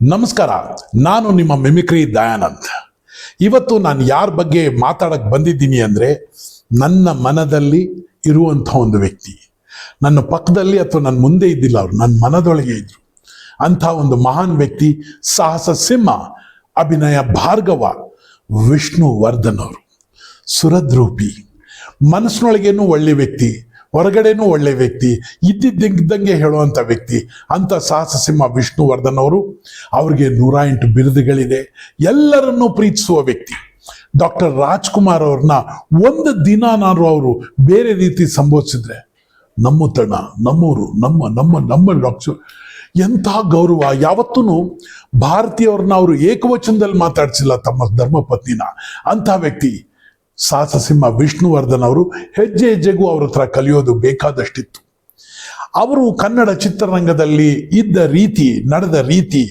ನಮಸ್ಕಾರ, ನಾನು ನಿಮ್ಮ ಮಿಮಿಕ್ರಿ ದಯಾನಂದ್. ಇವತ್ತು ನಾನು ಯಾರ ಬಗ್ಗೆ ಮಾತಾಡಕ್ಕೆ ಬಂದಿದ್ದೀನಿ ಅಂದರೆ ನನ್ನ ಮನದಲ್ಲಿ ಇರುವಂಥ ಒಂದು ವ್ಯಕ್ತಿ. ನನ್ನ ಪಕ್ಕದಲ್ಲಿ ಅಥವಾ ನನ್ನ ಮುಂದೆ ಇದ್ದಿಲ್ಲ ಅವರು, ನನ್ನ ಮನದೊಳಗೆ ಇದ್ರು. ಅಂಥ ಒಂದು ಮಹಾನ್ ವ್ಯಕ್ತಿ ಸಾಹಸ ಸಿಂಹ, ಅಭಿನಯ ಭಾರ್ಗವ ವಿಷ್ಣುವರ್ಧನ್ ಅವರು. ಸುರದ್ರೂಪಿ, ಮನಸ್ಸಿನೊಳಗೇನು ಒಳ್ಳೆ ವ್ಯಕ್ತಿ ಹೊರಗಡೆನೂ ಒಳ್ಳೆ ವ್ಯಕ್ತಿ, ಇದ್ದಿದ್ದಂಗೆ ಹೇಳುವಂಥ ವ್ಯಕ್ತಿ. ಅಂತ ಸಾಹಸ ಸಿಂಹ ವಿಷ್ಣುವರ್ಧನ್ ಅವರು ಅವ್ರಿಗೆ ನೂರ ಎಂಟು ಬಿರುದುಗಳಿದೆ. ಎಲ್ಲರನ್ನೂ ಪ್ರೀತಿಸುವ ವ್ಯಕ್ತಿ. ಡಾಕ್ಟರ್ ರಾಜ್ಕುಮಾರ್ ಅವ್ರನ್ನ ಒಂದು ದಿನ ನಾನು ಅವರು ಬೇರೆ ರೀತಿ ಸಂಬೋಧಿಸಿದ್ರೆ, ನಮ್ಮ ತಣ, ನಮ್ಮೂರು, ನಮ್ಮ ನಮ್ಮ ನಮ್ಮ ಡಾಕ್ಟರ್, ಎಂಥ ಗೌರವ. ಯಾವತ್ತೂ ಭಾರತೀಯವ್ರನ್ನ ಅವರು ಏಕವಚನದಲ್ಲಿ ಮಾತಾಡ್ಸಿಲ್ಲ ತಮ್ಮ ಧರ್ಮಪತ್ನಿನ. ಅಂಥ ವ್ಯಕ್ತಿ ಸಾಹಸ ಸಿಂಹ ವಿಷ್ಣುವರ್ಧನ್ ಅವರು ಹೆಜ್ಜೆ ಹೆಜ್ಜೆಗೂ ಅವ್ರ ಹತ್ರ ಕಲಿಯೋದು ಬೇಕಾದಷ್ಟಿತ್ತು. ಅವರು ಕನ್ನಡ ಚಿತ್ರರಂಗದಲ್ಲಿ ಇದ್ದ ರೀತಿ, ನಡೆದ ರೀತಿ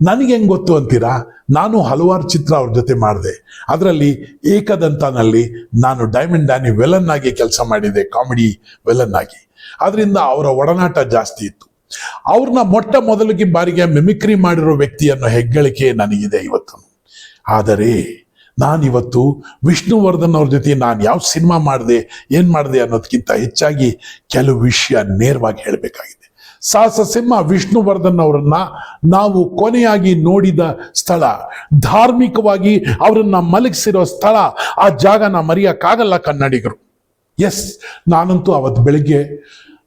ನನಗೆ ಹೆಂಗೆ ಗೊತ್ತು ಅಂತೀರಾ? ನಾನು ಹಲವಾರು ಚಿತ್ರ ಅವ್ರ ಜೊತೆ ಮಾಡಿದೆ. ಅದರಲ್ಲಿ ಏಕದಂತನಲ್ಲಿ ನಾನು ಡೈಮಂಡ್ ಡ್ಯಾನಿ ವೆಲನ್ ಆಗಿ ಕೆಲಸ ಮಾಡಿದೆ, ಕಾಮಿಡಿ ವೆಲನ್ ಆಗಿ ಅದರಿಂದ ಅವರ ಒಡನಾಟ ಜಾಸ್ತಿ ಇತ್ತು. ಅವ್ರನ್ನ ಮೊಟ್ಟ ಮೊದಲಿಗೆ ಬಾರಿಗೆ ಮಿಮಿಕ್ರಿ ಮಾಡಿರೋ ವ್ಯಕ್ತಿಯನ್ನು ಹೆಗ್ಗಳಿಕೆ ನನಗಿದೆ ಇವತ್ತು. ಆದರೆ ನಾನಿವತ್ತು ವಿಷ್ಣುವರ್ಧನ್ ಅವ್ರ ಜೊತೆ ನಾನು ಯಾವ ಸಿನಿಮಾ ಮಾಡಿದೆ, ಏನು ಮಾಡಿದೆ ಅನ್ನೋದಕ್ಕಿಂತ ಹೆಚ್ಚಾಗಿ ಕೆಲವು ವಿಷಯ ನೇರವಾಗಿ ಹೇಳಬೇಕಾಗಿದೆ. ಸಾಹಸ ಸಿಂಹ ವಿಷ್ಣುವರ್ಧನ್ ಅವರನ್ನ ನಾವು ಕೊನೆಯಾಗಿ ನೋಡಿದ ಸ್ಥಳ, ಧಾರ್ಮಿಕವಾಗಿ ಅವರನ್ನ ಮಲಗಿಸಿರೋ ಸ್ಥಳ, ಆ ಜಾಗನ ಮರೆಯಕ್ಕಾಗಲ್ಲ ಕನ್ನಡಿಗರು. ಎಸ್ ನಾನಂತೂ ಅವತ್ತು ಬೆಳಿಗ್ಗೆ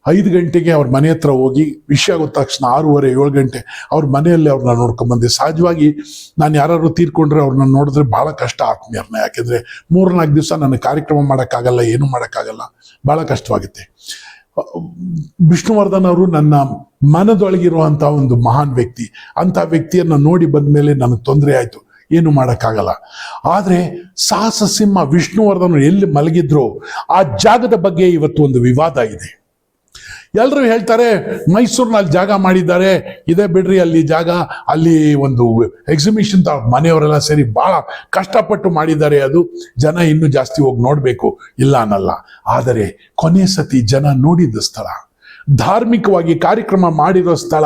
ಐದು ಗಂಟೆಗೆ ಅವ್ರ ಮನೆ ಹತ್ರ ಹೋಗಿ, ವಿಷಯ ಆಗೋದ ತಕ್ಷಣ ಆರೂವರೆ, ಏಳು ಗಂಟೆ ಅವ್ರ ಮನೆಯಲ್ಲಿ ಅವ್ರನ್ನ ನೋಡ್ಕೊಂಬಂದೆ ಸಹಜವಾಗಿ ನಾನು ಯಾರು ತೀರ್ಕೊಂಡ್ರೆ ಅವ್ರನ್ನ ನೋಡಿದ್ರೆ ಭಾಳ ಕಷ್ಟ ಆತ್ಮೀಯರನ್ನ. ಯಾಕೆಂದರೆ ಮೂರ್ನಾಲ್ಕು ದಿವಸ ನನಗೆ ಕಾರ್ಯಕ್ರಮ ಮಾಡೋಕ್ಕಾಗಲ್ಲ, ಏನೂ ಮಾಡೋಕ್ಕಾಗಲ್ಲ. ಭಾಳ ಕಷ್ಟವಾಗುತ್ತೆ. ವಿಷ್ಣುವರ್ಧನ್ ಅವರು ನನ್ನ ಮನದೊಳಗಿರುವಂಥ ಒಂದು ಮಹಾನ್ ವ್ಯಕ್ತಿ. ಅಂಥ ವ್ಯಕ್ತಿಯನ್ನು ನೋಡಿ ಬಂದ ಮೇಲೆ ನನಗೆ ತೊಂದರೆ ಆಯಿತು. ಏನು ಮಾಡೋಕ್ಕಾಗಲ್ಲ. ಆದರೆ ಸಾಹಸ ಸಿಂಹ ವಿಷ್ಣುವರ್ಧನ್ ಎಲ್ಲಿ ಮಲಗಿದ್ರು ಆ ಜಾಗದ ಬಗ್ಗೆ ಇವತ್ತು ಒಂದು ವಿವಾದ ಇದೆ. ಎಲ್ಲರೂ ಹೇಳ್ತಾರೆ, ಮೈಸೂರಿನಲ್ಲಿ ಜಾಗ ಮಾಡಿದ್ದಾರೆ. ಇದೇ ಬಿಡ್ರಿ, ಅಲ್ಲಿ ಜಾಗ, ಅಲ್ಲಿ ಒಂದು ಎಕ್ಸಿಬಿಷನ್ ಮನೆಯವರೆಲ್ಲ ಸೇರಿ ಭಾಳ ಕಷ್ಟಪಟ್ಟು ಮಾಡಿದ್ದಾರೆ ಅದು. ಜನ ಇನ್ನೂ ಜಾಸ್ತಿ ಹೋಗಿ ನೋಡಬೇಕು. ಇಲ್ಲ ಅನ್ನಲ್ಲ. ಆದರೆ ಕೊನೆ ಸತಿ ಜನ ನೋಡಿದ ಸ್ಥಳ. ಧಾರ್ಮಿಕವಾಗಿ ಕಾರ್ಯಕ್ರಮ ಮಾಡಿರೋ ಸ್ಥಳ.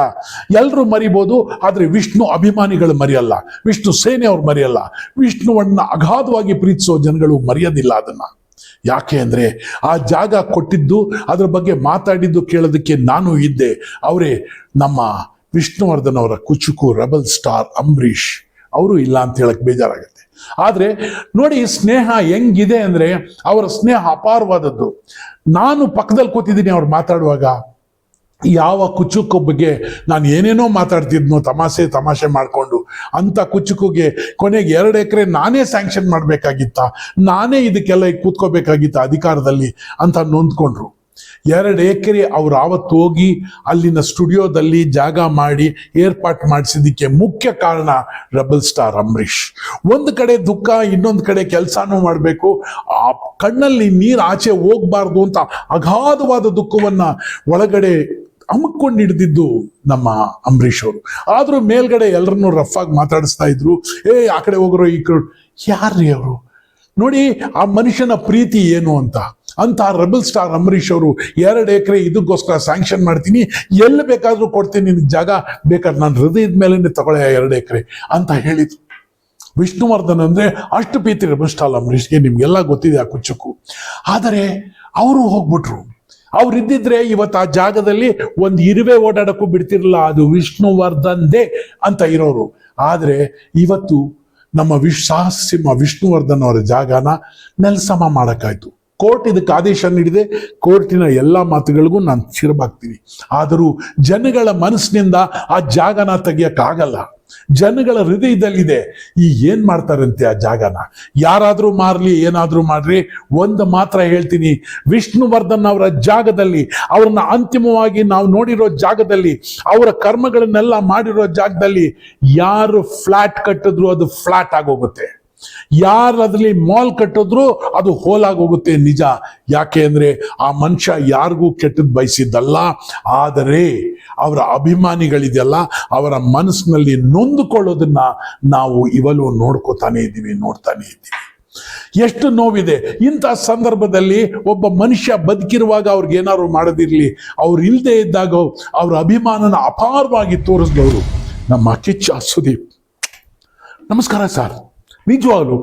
ಎಲ್ಲರೂ ಮರಿಬೋದು, ಆದರೆ ವಿಷ್ಣು ಅಭಿಮಾನಿಗಳು ಮರೆಯಲ್ಲ. ವಿಷ್ಣು ಸೇನೆ ಅವ್ರು ಮರೆಯಲ್ಲ. ವಿಷ್ಣುವನ್ನ ಅಗಾಧವಾಗಿ ಪ್ರೀತಿಸೋ ಜನಗಳು ಮರೆಯೋದಿಲ್ಲ ಅದನ್ನ. ಯಾಕೆ ಅಂದರೆ ಆ ಜಾಗ ಕೊಟ್ಟಿದ್ದು ಅದ್ರ ಬಗ್ಗೆ ಮಾತಾಡಿದ್ದು ಕೇಳೋದಕ್ಕೆ ನಾನು ಇದ್ದೆ. ಅವರೇ ನಮ್ಮ ವಿಷ್ಣುವರ್ಧನ್ ಅವರ ಕುಚುಕು, ರಬಲ್ ಸ್ಟಾರ್ ಅಂಬರೀಷ್, ಅವರು ಇಲ್ಲ ಅಂತ ಹೇಳಕ್ ಬೇಜಾರಾಗುತ್ತೆ. ಆದರೆ ನೋಡಿ ಸ್ನೇಹ ಹೆಂಗಿದೆ ಅಂದರೆ ಅವರ ಸ್ನೇಹ ಅಪಾರವಾದದ್ದು. ನಾನು ಪಕ್ಕದಲ್ಲಿ ಕೂತಿದ್ದೀನಿ ಅವ್ರು ಮಾತಾಡುವಾಗ ಯಾವ ಕುಚುಕು ನಾನು ಏನೇನೋ ಮಾತಾಡ್ತಿದ್ನೋ ತಮಾಷೆ ತಮಾಷೆ ಮಾಡಿಕೊಂಡು ಅಂಥ ಕುಚುಕುಗೆ ಕೊನೆಗೆ ಎರಡು ಎಕರೆ ನಾನೇ ಸ್ಯಾಂಕ್ಷನ್ ಮಾಡಬೇಕಾಗಿತ್ತ? ನಾನೇ ಇದಕ್ಕೆಲ್ಲ ಕೂತ್ಕೋಬೇಕಾಗಿತ್ತ ಅಧಿಕಾರದಲ್ಲಿ ಅಂತ ನೊಂದ್ಕೊಂಡ್ರು. ಎರಡು ಎಕರೆ ಅವ್ರು ಆವತ್ತು ಹೋಗಿ ಅಲ್ಲಿನ ಸ್ಟುಡಿಯೋದಲ್ಲಿ ಜಾಗ ಮಾಡಿ ಏರ್ಪಾಟ್ ಮಾಡಿಸಿದ್ದಕ್ಕೆ ಮುಖ್ಯ ಕಾರಣ ರಬಲ್ ಸ್ಟಾರ್ ಅಂಬರೀಷ್. ಒಂದು ಕಡೆ ದುಃಖ, ಇನ್ನೊಂದು ಕಡೆ ಕೆಲಸನೂ ಮಾಡಬೇಕು. ಆ ಕಣ್ಣಲ್ಲಿ ನೀರು ಆಚೆ ಹೋಗಬಾರ್ದು ಅಂತ ಅಗಾಧವಾದ ದುಃಖವನ್ನು ಒಳಗಡೆ ಅಮಕ್ಕೊಂಡು ಹಿಡ್ದಿದ್ದು ನಮ್ಮ ಅಂಬರೀಷ್ ಅವರು. ಆದರೂ ಮೇಲ್ಗಡೆ ಎಲ್ಲರನ್ನೂ ರಫ್ ಆಗಿ ಮಾತಾಡಿಸ್ತಾ ಇದ್ರು. ಏ, ಆ ಕಡೆ ಹೋಗ್ರೋ, ಈ ಕಡೆ ಯಾರ್ರೀ ಅವರು? ನೋಡಿ, ಆ ಮನುಷ್ಯನ ಪ್ರೀತಿ ಏನು ಅಂತ? ಅಂತ ರಬಲ್ ಸ್ಟಾರ್ ಅಂಬರೀಷ್ ಅವರು, ಎರಡು ಎಕರೆ ಇದಕ್ಕೋಸ್ಕರ ಸ್ಯಾಂಕ್ಷನ್ ಮಾಡ್ತೀನಿ. ಎಲ್ಲಿ ಬೇಕಾದರೂ ಕೊಡ್ತೀನಿ. ನಿನಗೆ ಜಾಗ ಬೇಕಾದ್ರೆ ನಾನು ಹೃದಯದ ಮೇಲೆ ತಗೊಳ್ಳೆ ಎರಡು ಎಕರೆ. ಅಂತ ಹೇಳಿದ್ರು. ವಿಷ್ಣುವರ್ಧನ್ ಅಂದರೆ ಅಷ್ಟು ಪ್ರೀತಿ ರಬಲ್ ಸ್ಟಾರ್ ಅಂಬರೀಷ್ಗೆ ನಿಮಗೆಲ್ಲ ಗೊತ್ತಿದೆ ಆ ಕುಚ್ಚಕ್ಕೂ ಆದರೆ, ಅವರು ಹೋಗ್ಬಿಟ್ರು. ಅವ್ರಿದ್ದಿದ್ರೆ ಇವತ್ತು ಆ ಜಾಗದಲ್ಲಿ ಒಂದು ಇರುವೆ ಓಡಾಡಕ್ಕೂ ಬಿಡ್ತಿರಲಿಲ್ಲ. ಅದು ವಿಷ್ಣುವರ್ಧನ್ದೇ ಅಂತ ಇರೋರು. ಆದರೆ ಇವತ್ತು ನಮ್ಮ ವಿಶ್ ಸಿಂಹ ವಿಷ್ಣುವರ್ಧನ್ ಅವರ ಜಾಗನ ನೆಲಸಮ ಮಾಡೋಕ್ಕಾಯ್ತು. ಕೋರ್ಟ್ ಇದಕ್ಕೆ ಆದೇಶ ನೀಡಿದೆ. ಕೋರ್ಟಿನ ಎಲ್ಲ ಮಾತುಗಳಿಗೂ ನಾನು ಚಿರಬಾಗ್ತೀನಿ ಆದರೂ ಜನಗಳ ಮನಸ್ಸಿನಿಂದ ಆ ಜಾಗನ ತೆಗಿಯೋಕ್ಕಾಗಲ್ಲ. ಜನಗಳ ಹೃದಯದಲ್ಲಿದೆ. ಈ ಏನ್ ಮಾಡ್ತಾರಂತೆ ಆ ಜಾಗನ? ಯಾರಾದರೂ ಮಾರಲಿ, ಏನಾದರೂ ಮಾಡ್ರಿ. ಒಂದು ಮಾತ್ರ ಹೇಳ್ತೀನಿ. ವಿಷ್ಣುವರ್ಧನ್ ಅವರ ಜಾಗದಲ್ಲಿ, ಅವ್ರನ್ನ ಅಂತಿಮವಾಗಿ ನಾವು ನೋಡಿರೋ ಜಾಗದಲ್ಲಿ, ಅವರ ಕರ್ಮಗಳನ್ನೆಲ್ಲ ಮಾಡಿರೋ ಜಾಗದಲ್ಲಿ ಯಾರು ಫ್ಲಾಟ್ ಕಟ್ಟಿದ್ರು ಅದು ಫ್ಲಾಟ್ ಆಗೋಗುತ್ತೆ. ಯಾರು ಅದರಲ್ಲಿ ಮಾಲ್ ಕಟ್ಟಿದ್ರು ಅದು ಹೋಲಾಗಿ ಹೋಗುತ್ತೆ, ನಿಜ. ಯಾಕೆ ಅಂದ್ರೆ ಆ ಮನುಷ್ಯ ಯಾರಿಗೂ ಕೆಟ್ಟದ್ ಬಯಸಿದ್ದಲ್ಲ. ಆದರೆ ಅವರ ಅಭಿಮಾನಿಗಳಿದೆಯಲ್ಲ, ಅವರ ಮನಸ್ಸಿನಲ್ಲಿ ನೊಂದುಕೊಳ್ಳೋದನ್ನ ನಾವು ಇವಲು ನೋಡ್ಕೋತಾನೆ ಇದ್ದೀವಿ, ನೋಡ್ತಾನೆ ಇದ್ದೀವಿ. ಎಷ್ಟು ನೋವಿದೆ. ಇಂಥ ಸಂದರ್ಭದಲ್ಲಿ ಒಬ್ಬ ಮನುಷ್ಯ ಬದುಕಿರುವಾಗ ಅವ್ರಿಗೆ ಏನಾದ್ರು ಮಾಡೋದಿರ್ಲಿ. ಅವ್ರು ಇಲ್ಲದೆ ಇದ್ದಾಗ ಅವ್ರ ಅಭಿಮಾನನ ಅಪಾರವಾಗಿ ತೋರಿಸಿದವರು ನಮ್ಮ ಕಿಚ್ಚ ಸುದೀಪ್ ನಮಸ್ಕಾರ ಸರ್. ನಿಜವಾಗ್ಲು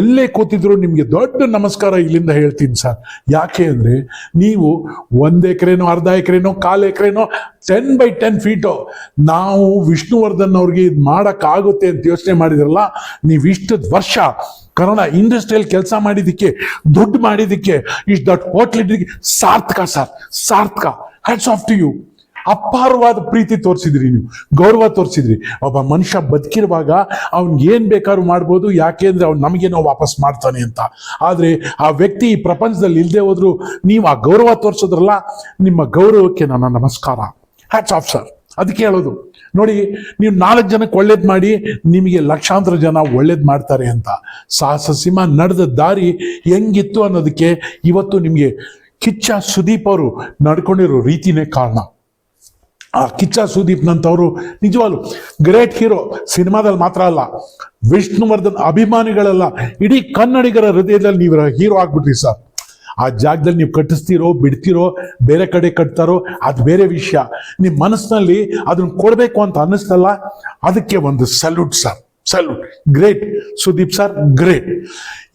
ಎಲ್ಲೇ ಕೂತಿದ್ರು ನಿಮಗೆ ದೊಡ್ಡ ನಮಸ್ಕಾರ ಇಲ್ಲಿಂದ ಹೇಳ್ತೀನಿ ಸರ್. ಯಾಕೆ ಅಂದರೆ ನೀವು ಒಂದು ಎಕರೆನೋ, ಅರ್ಧ ಎಕರೆನೋ, ಕಾಲು ಎಕರೆನೋ ಟೆನ್ ಬೈ ಟೆನ್ ಫೀಟು ನಾವು ವಿಷ್ಣುವರ್ಧನ್ ಅವ್ರಿಗೆ ಇದು ಮಾಡೋಕ್ಕಾಗುತ್ತೆ ಅಂತ ಯೋಚನೆ ಮಾಡಿದ್ರಲ್ಲ, ನೀವು ಇಷ್ಟು ವರ್ಷ ಕನ್ನಡ ಇಂಡಸ್ಟ್ರಿಯಲ್ ಕೆಲಸ ಮಾಡಿದ್ದಕ್ಕೆ ದುಡ್ಡು ಮಾಡಿದ್ದಕ್ಕೆ ಇಷ್ಟು ದೊಡ್ಡ ಹೋಟ್ಲ್ ಸಾರ್ಥಕ ಸರ್, ಸಾರ್ಥಕ. ಹ್ಯಾಟ್ಸ್ ಆಫ್ ಟು ಯು ಅಪಾರವಾದ ಪ್ರೀತಿ ತೋರಿಸಿದ್ರಿ ನೀವು, ಗೌರವ ತೋರಿಸಿದ್ರಿ. ಒಬ್ಬ ಮನುಷ್ಯ ಬದುಕಿರುವಾಗ ಅವ್ನಿಗೆ ಏನು ಬೇಕಾದ್ರೂ ಮಾಡ್ಬೋದು ಯಾಕೆಂದ್ರೆ ಅವ್ನು ನಮಗೇನೋ ವಾಪಸ್ ಮಾಡ್ತಾನೆ ಅಂತ. ಆದ್ರೆ ಆ ವ್ಯಕ್ತಿ ಈ ಪ್ರಪಂಚದಲ್ಲಿ ಇಲ್ಲದೆ ಹೋದ್ರು ನೀವು ಆ ಗೌರವ ತೋರಿಸೋದ್ರಲ್ಲ, ನಿಮ್ಮ ಗೌರವಕ್ಕೆ ನನ್ನ ನಮಸ್ಕಾರ. ಹ್ಯಾಟ್ಸ್ ಆಫ್ ಸರ್ ಅದಕ್ಕೆ ಹೇಳೋದು, ನೋಡಿ, ನೀವು ನಾಲ್ಕು ಜನಕ್ಕೆ ಒಳ್ಳೇದು ಮಾಡಿ, ನಿಮಗೆ ಲಕ್ಷಾಂತರ ಜನ ಒಳ್ಳೇದು ಮಾಡ್ತಾರೆ ಅಂತ. ಸಾಹಸ ಸಿಂಹ ನಡೆದ ದಾರಿ ಹೆಂಗಿತ್ತು ಅನ್ನೋದಕ್ಕೆ ಇವತ್ತು ನಿಮಗೆ ಕಿಚ್ಚ ಸುದೀಪ್ ಅವರು ನಡ್ಕೊಂಡಿರೋ ರೀತಿನೇ ಕಾರಣ. ಆ ಕಿಚ್ಚ ಸುದೀಪ್ನಂಥವರು ನಿಜವಾಗ್ಲು ಗ್ರೇಟ್ ಹೀರೋ ಸಿನಿಮಾದಲ್ಲಿ ಮಾತ್ರ ಅಲ್ಲ, ವಿಷ್ಣುವರ್ಧನ್ ಅಭಿಮಾನಿಗಳೆಲ್ಲ, ಇಡೀ ಕನ್ನಡಿಗರ ಹೃದಯದಲ್ಲಿ ನೀವು ಹೀರೋ ಆಗ್ಬಿಟ್ರಿ ಸರ್ ಆ ಜಾಗದಲ್ಲಿ ನೀವು ಕಟ್ಟಿಸ್ತೀರೋ, ಬಿಡ್ತೀರೋ, ಬೇರೆ ಕಡೆ ಕಟ್ತಾರೋ, ಅದು ಬೇರೆ ವಿಷಯ. ನಿಮ್ಮ ಮನಸ್ಸಿನಲ್ಲಿ ಅದನ್ನು ಕೊಡಬೇಕು ಅಂತ ಅನ್ನಿಸ್ತಲ್ಲ, ಅದಕ್ಕೆ ಒಂದು salute sir salute great Sudeep sir great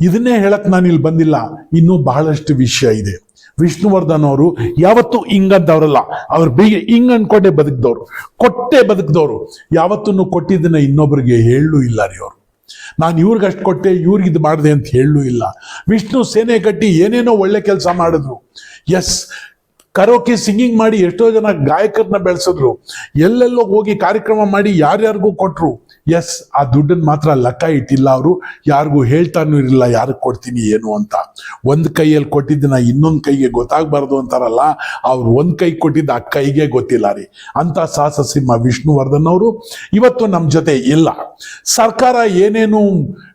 ಇದನ್ನೇ ಹೇಳಕ್ ನಾನು ಇಲ್ಲಿ ಬಂದಿಲ್ಲ, ಇನ್ನೂ ಬಹಳಷ್ಟು ವಿಷಯ ಇದೆ. ವಿಷ್ಣುವರ್ಧನ್ ಅವರು ಯಾವತ್ತೂ ಹಿಂಗಂತವ್ರಲ್ಲ ಅವ್ರ ಬೀಗ ಹಿಂಗ್ ಅನ್ಕೊಂಡೆ ಬದುಕಿದವ್ರು. ಕೊಟ್ಟೆ ಬದುಕಿದವರು. ಯಾವತ್ತೂ ಕೊಟ್ಟಿದ್ದನ್ನ ಇನ್ನೊಬ್ಬರಿಗೆ ಹೇಳೂ ಇಲ್ಲ ರೀ ಅವರು. ನಾನು ಇವ್ರಿಗೆ ಅಷ್ಟು ಕೊಟ್ಟೆ, ಇವ್ರಿಗೆ ಇದು ಮಾಡಿದೆ ಅಂತ ಹೇಳೂ ಇಲ್ಲ. ವಿಷ್ಣು ಸೇನೆ ಕಟ್ಟಿ ಏನೇನೋ ಒಳ್ಳೆ ಕೆಲಸ ಮಾಡಿದ್ರು. ಎಸ್, ಕರೋಕೆ ಸಿಂಗಿಂಗ್ ಮಾಡಿ ಎಷ್ಟೋ ಜನ ಗಾಯಕರನ್ನ ಬೆಳೆಸಿದ್ರು. ಎಲ್ಲೆಲ್ಲೋ ಹೋಗಿ ಕಾರ್ಯಕ್ರಮ ಮಾಡಿ ಯಾರ್ಯಾರಿಗೂ ಕೊಟ್ರು. ಎಸ್ ಆ ದುಡ್ಡನ್ನು ಮಾತ್ರ ಲೆಕ್ಕ ಇಟ್ಟಿಲ್ಲ ಅವರು. ಯಾರಿಗೂ ಹೇಳ್ತಾನೂ ಇರಲಿಲ್ಲ, ಯಾರಿಗೆ ಕೊಡ್ತೀನಿ, ಏನು ಅಂತ. ಒಂದು ಕೈಯಲ್ಲಿ ಕೊಟ್ಟಿದ್ದನ್ನ ಇನ್ನೊಂದು ಕೈಗೆ ಗೊತ್ತಾಗಬಾರ್ದು ಅಂತಾರಲ್ಲ, ಅವ್ರು ಒಂದು ಕೈ ಕೊಟ್ಟಿದ್ದ ಆ ಕೈಗೆ ಗೊತ್ತಿಲ್ಲ ರೀ. ಅಂತ ಸಾಹಸ ಸಿಂಹ ವಿಷ್ಣುವರ್ಧನ್ ಅವರು. ಇವತ್ತು ನಮ್ಮ ಜೊತೆ ಇಲ್ಲ. ಸರ್ಕಾರ ಏನೇನು